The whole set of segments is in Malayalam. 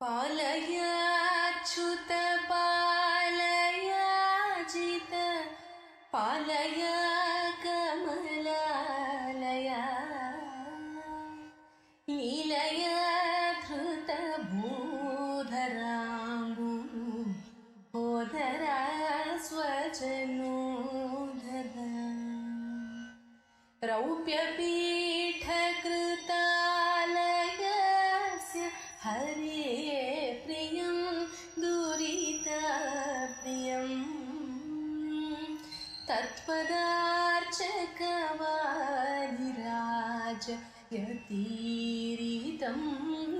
पालयाच्युत पालयाजित पालय कमलालया लीलया धृतभूधराम्बु होदरा स्वजनोदरा रौप्यपीठकृतालयस्य പ്രിയം ദുരിതപ്രിയം തത്പദാർച്ചകവാരിരാജ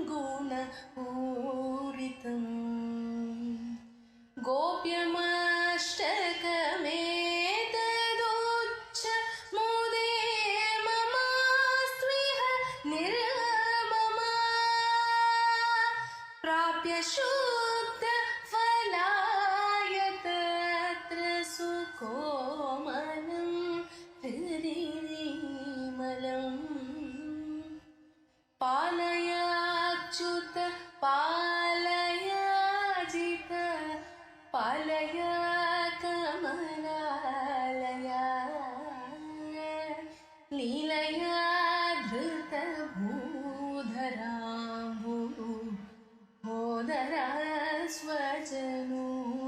ഗുണ ഊരിതം ഗോപ്യം प्राप्य शुद्ध फलाय तत्र सुकोमलं हृदिमलम् पालयाच्युत पालयाजित पालय कमलालया लीलया ذرى أسواجا نور